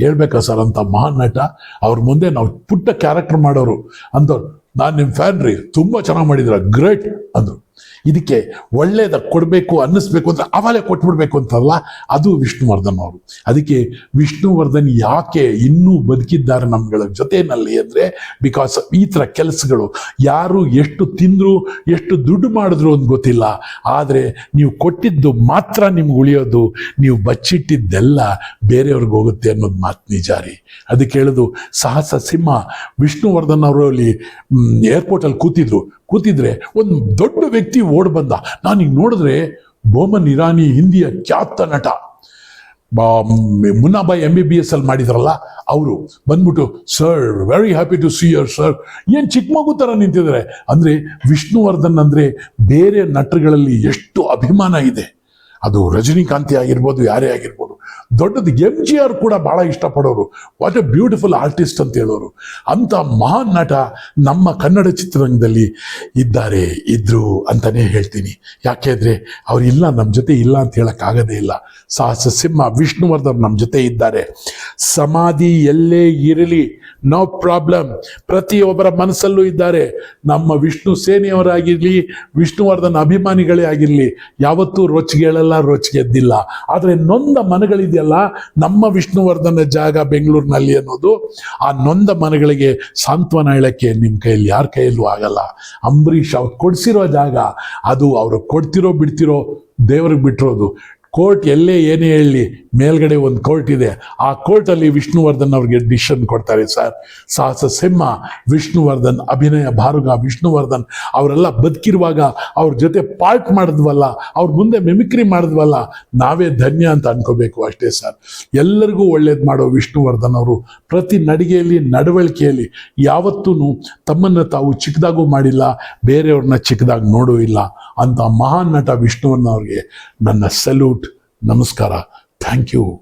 ಹೇಳ್ಬೇಕಾ ಸರ್ ಅಂತ ಮಹಾನ್ ನಟ. ಅವ್ರ ಮುಂದೆ ನಾವು ಪುಟ್ಟ ಕ್ಯಾರೆಕ್ಟರ್ ಮಾಡೋರು. ಅಂತವ್ರು ನಾನು ನಿಮ್ಮ ಫ್ಯಾನ್ ರೀ. ತುಂಬ ಚೆನ್ನಾಗಿ ಮಾಡಿದ್ರ. ಗ್ರೇಟ್ ಅಂದರು. ಇದಕ್ಕೆ ಒಳ್ಳೇದ ಕೊಡಬೇಕು, ಅನ್ನಿಸ್ಬೇಕು ಅಂತ ಆವಾಗಲೇ ಕೊಟ್ಬಿಡ್ಬೇಕು ಅಂತಲ್ಲ, ಅದು ವಿಷ್ಣುವರ್ಧನ್ ಅವರು. ಅದಕ್ಕೆ ವಿಷ್ಣುವರ್ಧನ್ ಯಾಕೆ ಇನ್ನೂ ಬದುಕಿದ್ದಾರೆ ನಮ್ಗಳ ಜೊತೆಯಲ್ಲಿ ಅಂದರೆ ಬಿಕಾಸ್ ಈ ಥರ ಕೆಲಸಗಳು, ಯಾರು ಎಷ್ಟು ತಿಂದರು, ಎಷ್ಟು ದುಡ್ಡು ಮಾಡಿದ್ರು ಅಂತ ಗೊತ್ತಿಲ್ಲ. ಆದರೆ ನೀವು ಕೊಟ್ಟಿದ್ದು ಮಾತ್ರ ನಿಮ್ಗೆ ಉಳಿಯೋದು, ನೀವು ಬಚ್ಚಿಟ್ಟಿದ್ದೆಲ್ಲ ಬೇರೆಯವ್ರಿಗೆ ಹೋಗುತ್ತೆ ಅನ್ನೋದು ಮಾತು ನಿಜಾರಿ ಅದಕ್ಕೆ ಹೇಳೋದು, ಸಾಹಸ ಸಿಂಹ ವಿಷ್ಣುವರ್ಧನ್ ಅವರು ಅಲ್ಲಿ ಏರ್ಪೋರ್ಟಲ್ಲಿ ಕೂತಿದ್ರು. ಕೂತಿದ್ರೆ ಒಂದು ದೊಡ್ಡ ವ್ಯಕ್ತಿ ಓಡ್ ಬಂದ. ನಾನು ಈಗ ನೋಡಿದ್ರೆ ಬೋಮನ್ ಇರಾನಿ ಹಿಂದಿಯ ಖ್ಯಾತ ನಟ. Munnabhai M B B S ಅಲ್ಲಿ ಮಾಡಿದ್ರಲ್ಲ, ಅವರು ಬಂದ್ಬಿಟ್ಟು sir very happy to see you sir ಏನು ಚಿಕ್ಕ ಮಗು ಥರ ನಿಂತಿದ್ದಾರೆ ಅಂದರೆ ವಿಷ್ಣುವರ್ಧನ್ ಅಂದರೆ ಬೇರೆ ನಟರುಗಳಲ್ಲಿ ಎಷ್ಟು ಅಭಿಮಾನ ಇದೆ. ಅದು ರಜನಿಕಾಂತಿ ಆಗಿರ್ಬೋದು, ಯಾರೇ ಆಗಿರ್ಬೋದು. ದೊಡ್ಡದು ಎಂ ಜಿ ಆರ್ ಕೂಡ ಭಾಳ ಇಷ್ಟಪಡೋರು. ವಾಟ್ ಎ ಬ್ಯೂಟಿಫುಲ್ ಆರ್ಟಿಸ್ಟ್ ಅಂತ ಹೇಳೋರು. ಅಂಥ ಮಹಾನ್ ನಟ ನಮ್ಮ ಕನ್ನಡ ಚಿತ್ರರಂಗದಲ್ಲಿ ಇದ್ದಾರೆ, ಇದ್ರು ಅಂತಲೇ ಹೇಳ್ತೀನಿ. ಯಾಕೆಂದರೆ ಅವರಿಲ್ಲ ನಮ್ಮ ಜೊತೆ ಇಲ್ಲ ಅಂತ ಹೇಳೋಕ್ಕಾಗೋದೇ ಇಲ್ಲ. ಸಾಹಸ ಸಿಂಹ ವಿಷ್ಣುವರ್ಧನ್ ನಮ್ಮ ಜೊತೆ ಇದ್ದಾರೆ. ಸಮಾಧಿ ಎಲ್ಲೇ ಇರಲಿ ನೋ ಪ್ರಾಬ್ಲಮ್ ಪ್ರತಿಯೊಬ್ಬರ ಮನಸ್ಸಲ್ಲೂ ಇದ್ದಾರೆ. ನಮ್ಮ ವಿಷ್ಣು ಸೇನೆಯವರಾಗಿರಲಿ, ವಿಷ್ಣುವರ್ಧನ್ ಅಭಿಮಾನಿಗಳೇ ಆಗಿರಲಿ, ಯಾವತ್ತೂ ರೊಚ್ಚಿಗೆಳೆಲ್ಲ, ರೊಚ್ಚಿಗೆದ್ದಿಲ್ಲ. ಆದರೆ ನೊಂದ ಮನಗಳಿದೆಯಲ್ಲ, ನಮ್ಮ ವಿಷ್ಣುವರ್ಧನ ಜಾಗ ಬೆಂಗಳೂರಿನಲ್ಲಿ ಅನ್ನೋದು, ಆ ನೊಂದ ಮನೆಗಳಿಗೆ ಸಾಂತ್ವನ ಹೇಳಕ್ಕೆ ನಿಮ್ಮ ಕೈಯಲ್ಲಿ ಯಾರ ಕೈಯಲ್ಲೂ ಆಗಲ್ಲ. ಅಂಬರೀಷ್ ಅವ್ರು ಕೊಡಿಸಿರೋ ಜಾಗ, ಅದು ಅವರು ಕೊಡ್ತಿರೋ ಬಿಡ್ತಿರೋ ದೇವ್ರಿಗೆ ಬಿಟ್ಟಿರೋದು. ಕೋರ್ಟ್ ಎಲ್ಲೇ ಏನೇ ಹೇಳಿ, ಮೇಲ್ಗಡೆ ಒಂದು ಕೋರ್ಟ್ ಇದೆ. ಆ ಕೋರ್ಟಲ್ಲಿ ವಿಷ್ಣುವರ್ಧನ್ ಅವ್ರಿಗೆ ಡಿಸಿಷನ್ ಕೊಡ್ತಾರೆ ಸರ್. ಸಾಹಸ ಸಿಂಹ, ವಿಷ್ಣುವರ್ಧನ್, ಅಭಿನಯ ಭಾರುಗ, ವಿಷ್ಣುವರ್ಧನ್, ಅವರೆಲ್ಲ ಬದುಕಿರುವಾಗ ಅವ್ರ ಜೊತೆ ಪಾರ್ಟ್ ಮಾಡಿದ್ವಲ್ಲ, ಅವ್ರ ಮುಂದೆ ಮೆಮಿಕ್ರಿ ಮಾಡಿದ್ವಲ್ಲ, ನಾವೇ ಧನ್ಯ ಅಂತ ಅನ್ಕೋಬೇಕು ಅಷ್ಟೇ ಸರ್. ಎಲ್ಲರಿಗೂ ಒಳ್ಳೇದು ಮಾಡೋ ವಿಷ್ಣುವರ್ಧನ್ ಅವರು ಪ್ರತಿ ನಡಿಗೆಯಲ್ಲಿ, ನಡವಳಿಕೆಯಲ್ಲಿ ಯಾವತ್ತೂ ತಮ್ಮನ್ನು ತಾವು ಚಿಕ್ಕದಾಗೂ ಮಾಡಿಲ್ಲ, ಬೇರೆಯವ್ರನ್ನ ಚಿಕ್ಕದಾಗಿ ನೋಡೂ ಇಲ್ಲ ಅಂತ ಮಹಾನ್ ನಟ ವಿಷ್ಣುವರ್ಧನ್ ಅವ್ರಿಗೆ ನನ್ನ ಸಲ್ಯೂಟ್. ನಮಸ್ಕಾರ. Thank you.